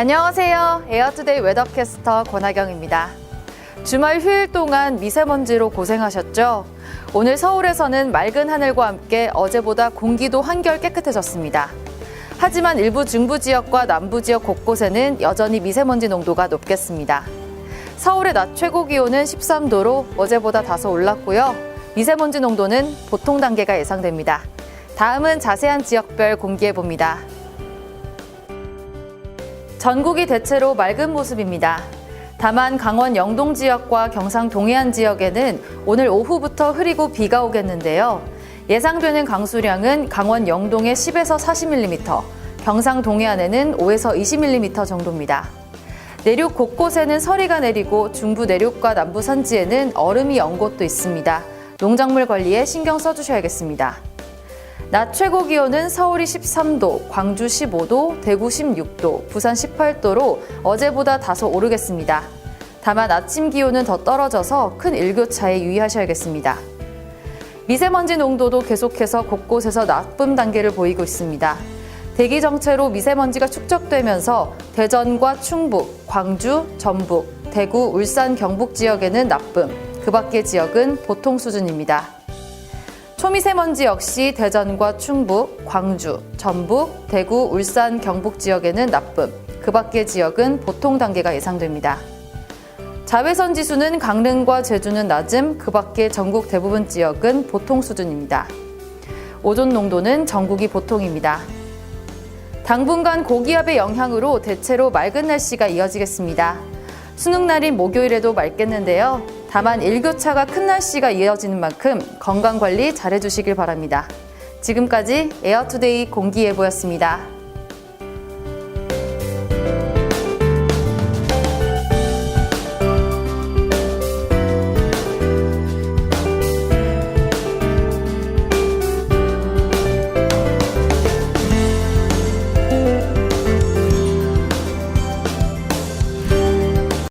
안녕하세요. 에어투데이 웨더캐스터 권하경입니다. 주말 휴일 동안 미세먼지로 고생하셨죠? 오늘 서울에서는 맑은 하늘과 함께 어제보다 공기도 한결 깨끗해졌습니다. 하지만 일부 중부 지역과 남부 지역 곳곳에는 여전히 미세먼지 농도가 높겠습니다. 서울의 낮 최고 기온은 13도로 어제보다 다소 올랐고요. 미세먼지 농도는 보통 단계가 예상됩니다. 다음은 자세한 지역별 공개해 봅니다. 전국이 대체로 맑은 모습입니다. 다만 강원 영동 지역과 경상 동해안 지역에는 오늘 오후부터 흐리고 비가 오겠는데요. 예상되는 강수량은 강원 영동에 10에서 40mm, 경상 동해안에는 5에서 20mm 정도입니다. 내륙 곳곳에는 서리가 내리고 중부 내륙과 남부 산지에는 얼음이 연 곳도 있습니다. 농작물 관리에 신경 써주셔야겠습니다. 낮 최고 기온은 서울이 13도, 광주 15도, 대구 16도, 부산 18도로 어제보다 다소 오르겠습니다. 다만 아침 기온은 더 떨어져서 큰 일교차에 유의하셔야겠습니다. 미세먼지 농도도 계속해서 곳곳에서 나쁨 단계를 보이고 있습니다. 대기 정체로 미세먼지가 축적되면서 대전과 충북, 광주, 전북, 대구, 울산, 경북 지역에는 나쁨, 그 밖의 지역은 보통 수준입니다. 초미세먼지 역시 대전과 충북, 광주, 전북, 대구, 울산, 경북 지역에는 나쁨, 그 밖의 지역은 보통 단계가 예상됩니다. 자외선 지수는 강릉과 제주는 낮음, 그 밖의 전국 대부분 지역은 보통 수준입니다. 오존 농도는 전국이 보통입니다. 당분간 고기압의 영향으로 대체로 맑은 날씨가 이어지겠습니다. 수능 날인 목요일에도 맑겠는데요. 다만 일교차가 큰 날씨가 이어지는 만큼 건강 관리 잘해주시길 바랍니다. 지금까지 에어투데이 공기예보였습니다.